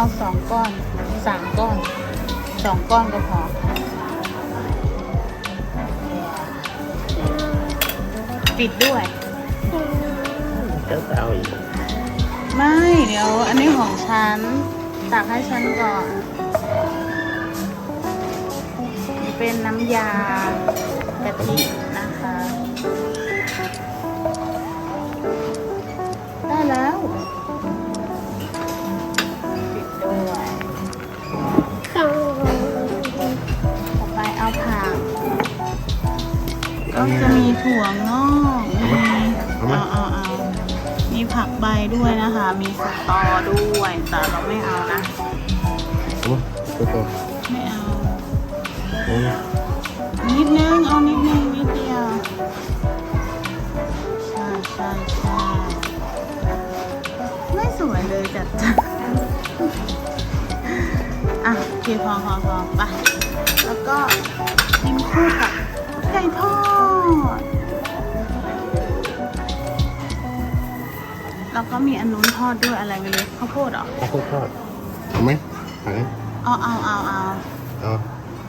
เอาสองก้อนสามก้อนสองก้อนก็พอปิดด้วยเจ้าจะเอาอีกไม่เดี๋ยว อันนี้ของฉันตักให้ฉันก่อนเป็นน้ำยากะทิ พอพอพอไปแล้วก็กินคู่กับไก่ทอด แล้วก็มีอันนู้นทอดด้วยอะไรไม่รู้ข้าวโพดเหรอข้าวโพดทอดเอาไหมเอาไหมเอาเอาเอาเอาเอา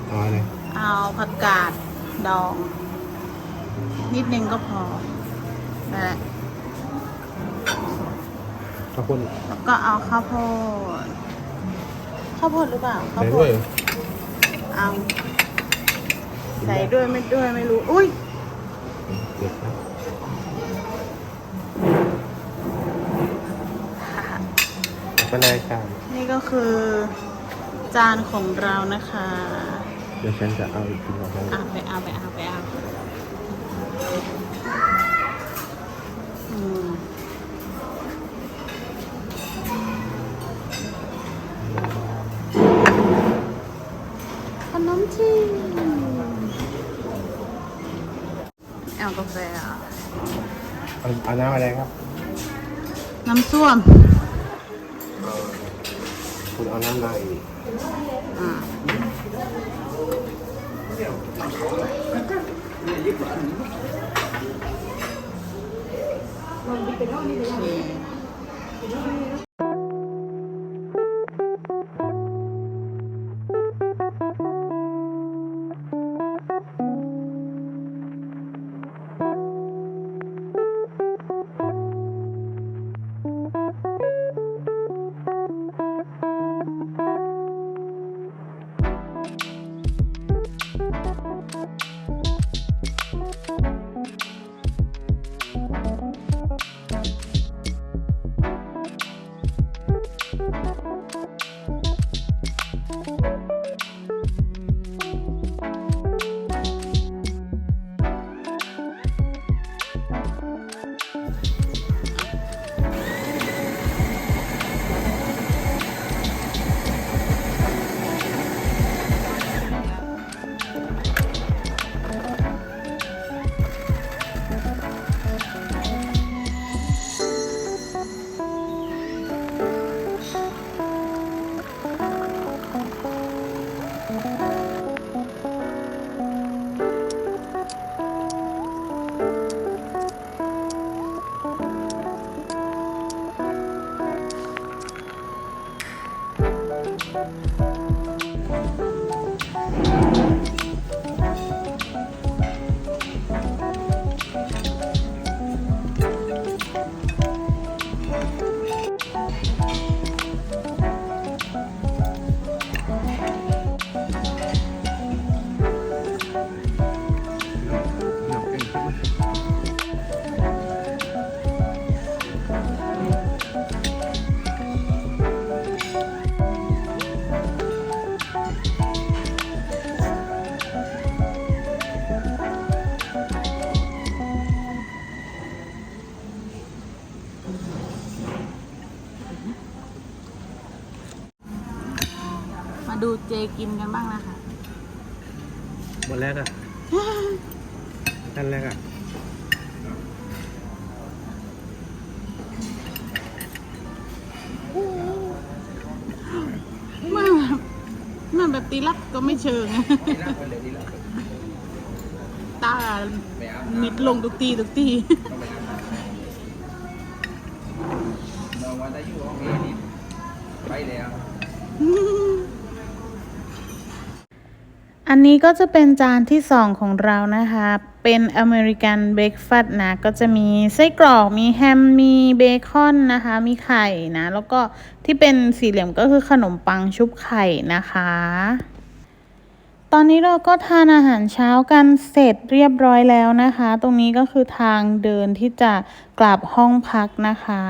เอาอะไรเอาผักกาดดอง นิดนึงก็พอนั่นแหละข้าวโพดแล้วก็เอาข้าวโพด ข้าวโพดหรือเปล่าข้าวใส่โพด้วดยเอา ใส่ด้วยไม่ด้วยไม่รู้ อุ้ยเด็ดนะไปเลยค่ะนี่ก็คือ จานของเรานะคะ เดี๋ยวฉันจะเอาอีกทีของฉันอะไปเอาไปเอาไปเอา เอาเอาน้ำอะไรครับน้ำส้วมคุณเอาน้ำอะไรอ่า มา เชิง ตามิดลงทุกทีทุกทีถ้าอยู่ห้องเอนี่ไปแล้วอันนี้ก็จะเป็นจานที่สองของเรานะคะ เป็นอเมริกันเบรกฟาสต์นะ ก็จะมีไส้กรอก มีแฮม มีเบคอนนะคะ มีไข่นะ แล้วก็ที่เป็นสี่เหลี่ยมก็คือขนมปังชุบไข่นะคะ ตอนนี้เราก็ทานอาหารเช้ากันเสร็จเรียบร้อยแล้วนะคะ ตรงนี้ก็คือทางเดินที่จะกลับห้องพักนะคะ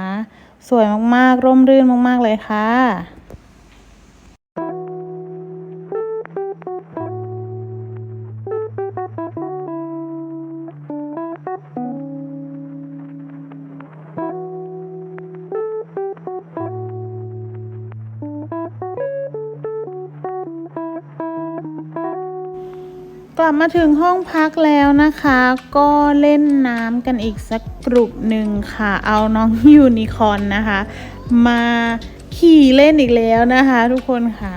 สวยมากๆ ร่มรื่นมาก ๆ เลยค่ะ มาถึงห้องพักแล้วนะคะ ก็เล่นน้ำกันอีกสักกลุ่มหนึ่งค่ะ เอาน้องยูนิคอนนะคะ มาขี่เล่นอีกแล้วนะคะ ทุกคนค่ะ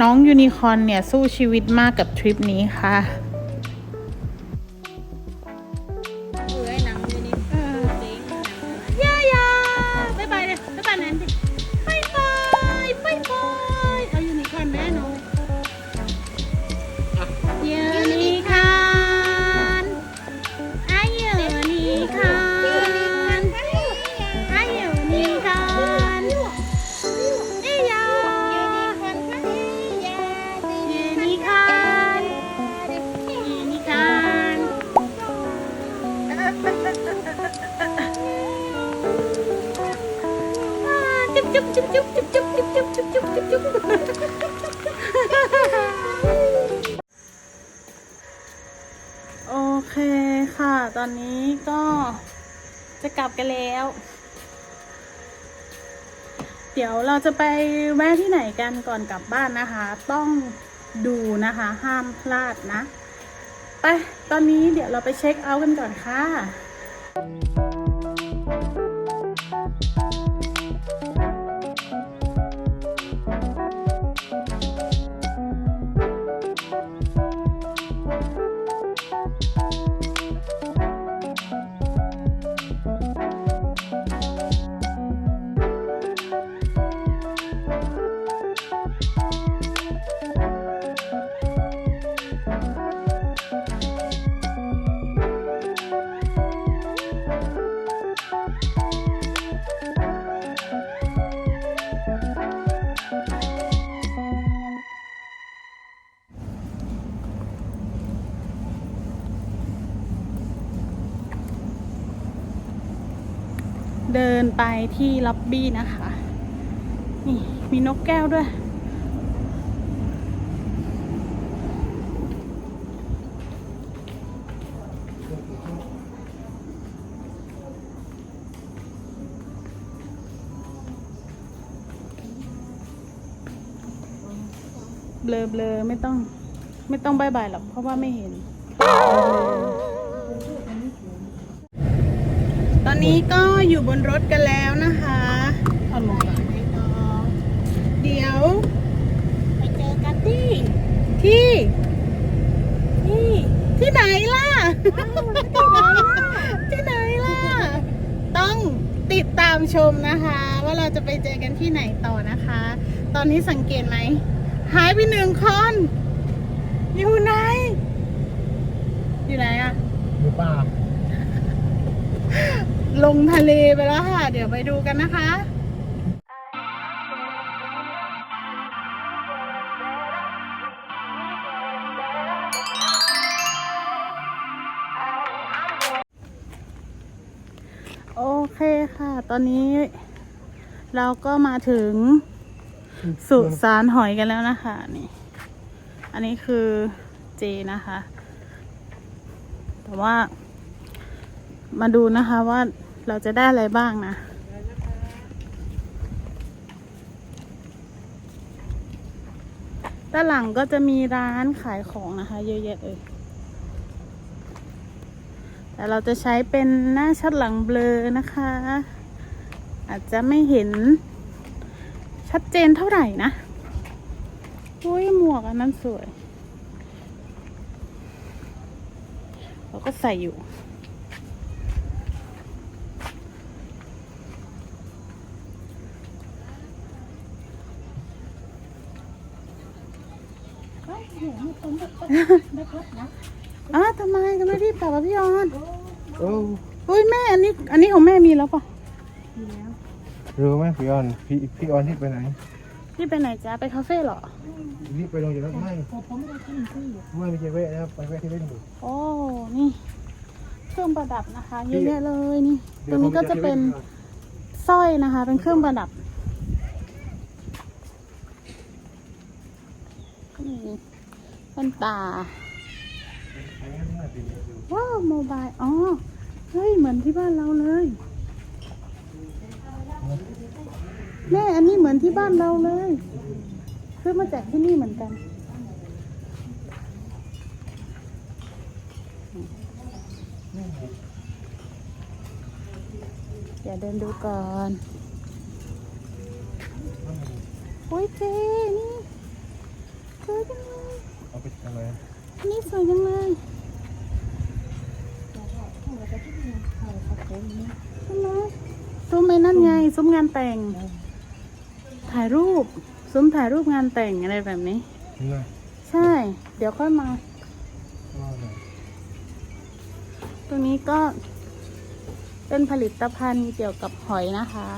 น้องยูนิคอนเนี่ยสู้ชีวิตมากกับทริปนี้ค่ะ อนนี้ก็จะกลับกันแล้ว เดี๋ยวเราจะไปแวะที่ไหนกันก่อนกลับบ้านนะคะ ต้องดูนะคะ ห้ามพลาดนะ ไป ตอนนี้เดี๋ยวเราไปเช็คเอาท์กันก่อนค่ะ นไปที่ล็อบบี้นะคะ นี่มีนกแก้วด้วย เบลอเบลอไม่ต้อง ไม่ต้องบายบายหรอกเพราะว่าไม่เห็น อนนี้ก็อยู่บนรถกันแล้วนะคะเอาลงก่อนเดี๋ยว ไปเจอกันที่ที่ที่ที่ไหนล่ะ ที่ไหนล่ะ ต้องติดตามชมนะคะ ว่าเราจะไปเจอกันที่ไหนต่อนะคะ ตอนนี้สังเกตไหม หายไปหนึ่งคน อยู่ไหน อยู่ไหนอะอยู่ป่า ลงทะเลไปแล้วค่ะ เดี๋ยวไปดูกันนะคะโอเคค่ะ ตอนนี้เราก็มาถึงสุสานหอยกันแล้วนะคะนี่ อันนี้คือเจนะคะ แต่ว่ามาดูนะคะว่า เราจะได้อะไรบ้างนะ ด้านหลังก็จะมีร้านขายของนะคะ เยอะแยะเลยแต่เราจะใช้เป็นหน้าชัดหลังเบลอนะคะ อาจจะไม่เห็นชัดเจนเท่าไหร่นะอุ้ยหมวกอันนั้นสวย เราก็ใส่อยู่ อ้าวทำไมทำไมรีบกลับอะพี่ออนโอ้อุ้ยแม่อันนี้ อันนี้ของแม่มีแล้วปะรู้ไหมพี่ออน พี่พี่ออนที่ไปไหนพี่ไปไหนจ๊ะไปคาเฟ่เหรอรีบไปลงจากรถไม่ไม่ไม่ใช่แวะนะครับไปแวะที่เล่นอยู่โอ้นี่เครื่องประดับนะคะเยอะแยะเลยนี่ตเดี๋รยวงนี้ก็ผมจะเป็นซว่ก่อสร้อยนะคะ เป็นเครื่องประดับ ก็มีแว่ นตาอันนี้น่าจะอยู่ว้าวโมบายอ๋อ เฮ้ย เหมือนที่บ้านเราเลย แม่อันนี้เหมือนที่บ้านเราเลยซื้อมาจากที่นี่เหมือนกันเดี๋ยวเดินดูก่อนโอ้ยเจนี่สวยจังเลย เอาไปทำอะไรอันนี้สวยจังเลยใช่ไหมซุ้มไอ้นั่นไง ซุ้มงานแต่ง ถ่ายรูป ซุ้มถ่ายรูปงานแต่งอะไรแบบนี้เห็นไหมใช่ เดี๋ยวค่อยมา ว่าไงตรงนี้ก็เป็นผลิตภัณฑ์เกี่ยวกับหอยนะคะ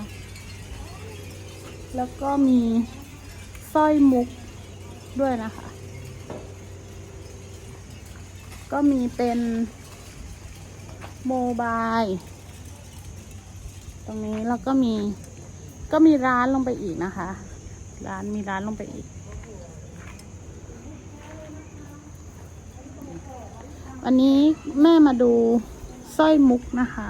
แล้วก็มีสร้อยมุกด้วยนะคะ ก็มีเป็นโมบายตรงนี้แล้วก็มีก็มีร้านลงไปอีกนะคะ ร้านมีร้านลงไปอีก วันนี้แม่มาดูสร้อยมุกนะคะ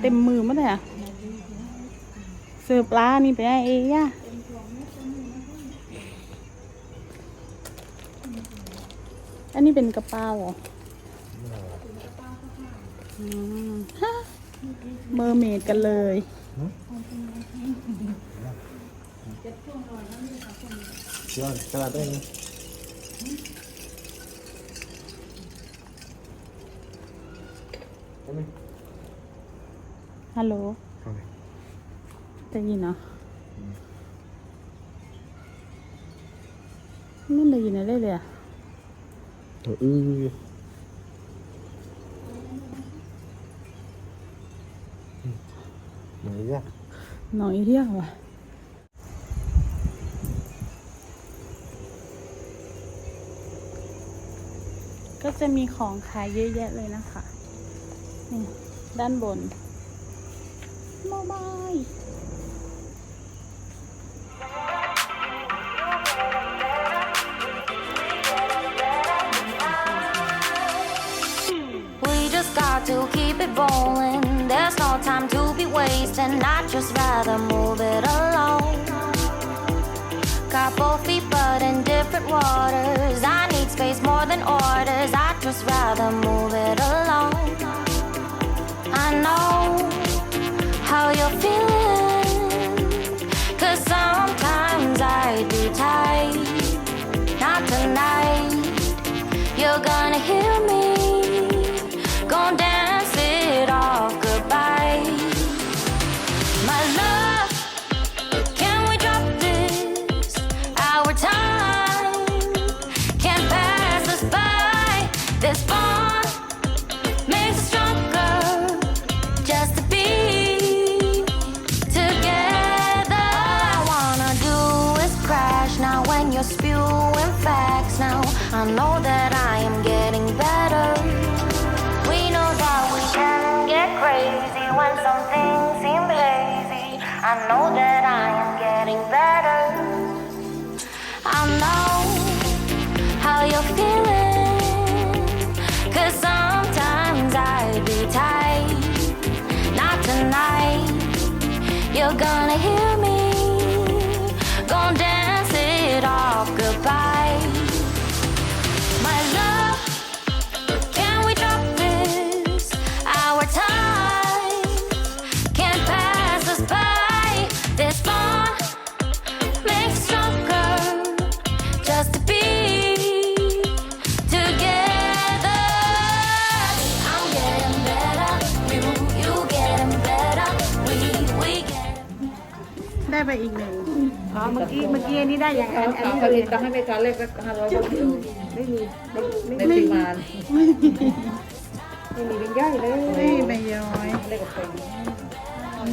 เต็มมือมาเลยอะเสือปลานี่ไปได้เอย่าอันนี้เป็นกระเป๋าเหรอเมอร์เมดกันเลยพี่อตลาดได้ไหม ฮัลโหลเอาไหมได้ยินเนาะไม่ได้ยินอะไรเลยอะเอออือไหนอะหน่อยเรียกว่ะก็จะมีของขายเยอะแยะเลยนะคะ นี่ ด้านบน Bye-bye. We just got to keep it rolling. There's no time to be wasting. I'd just rather move it along. Got both feet but in different waters. I need space more than orders. I'd just rather move it along. I know. I know that. ไปอีกหนึ่งอ๋อเมื่อกี้เมื่อกี้อันนี้ได้อย่างอันอันนี้ผลิตต้องให้ไปกาเลขสักห้าร้อยบาทเดีไม่มีไม่ไม่ในปริมาไม่มีเป็นย่อยเลยนี่ใบย้อยเลขกับเป็นอัน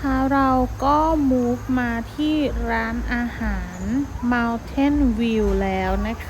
นะคะเราก็มูฟมาที่ร้านอาหาร Mountain View แล้วนะคะ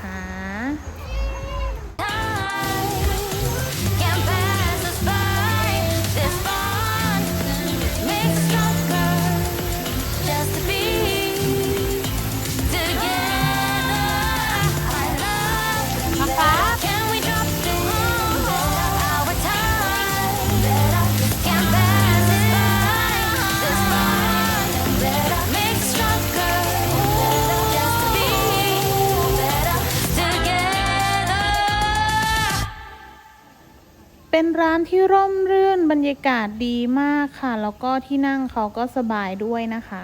รยากาศดีมากค่ะ แล้วก็ที่นั่งเขาก็สบายด้วยนะคะ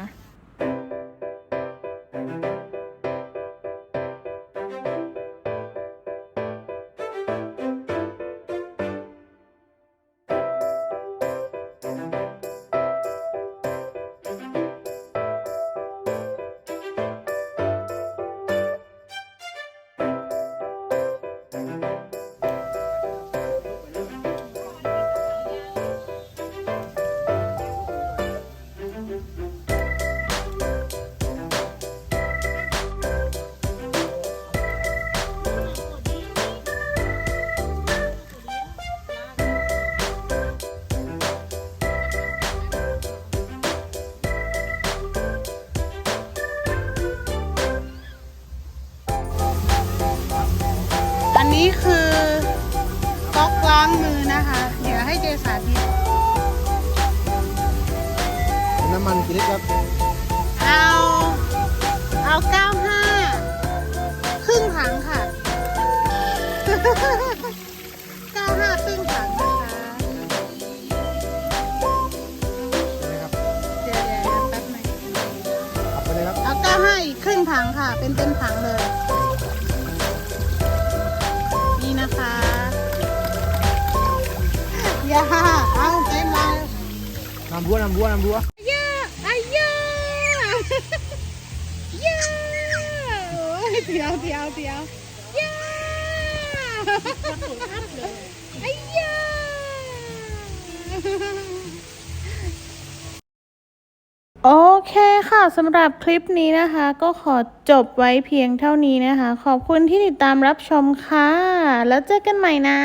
เอา เอาเก้าห้าครึ่งถังค่ะเก้าห้าครึ่งถังนะคะนะครับเดี๋ยวเดี๋ยวเดี๋ยวแป๊บหนึงขับไปเลยครับเอาเก้าห้าอีกครึ่งถังค่ะ เป็นเต็มถังเลย นี่นะคะอย่าเอาเต็มเลยน้ำบัวน้ำบัวน้ำบัว เดียวเดียวเดียวย่าอายาโอเคค่ะสำหรับคลิปนี้นะคะ ก็ขอจบไว้เพียงเท่านี้นะคะ ขอบคุณที่ติดตามรับชมค่ะ แล้วเจอกันใหม่นะ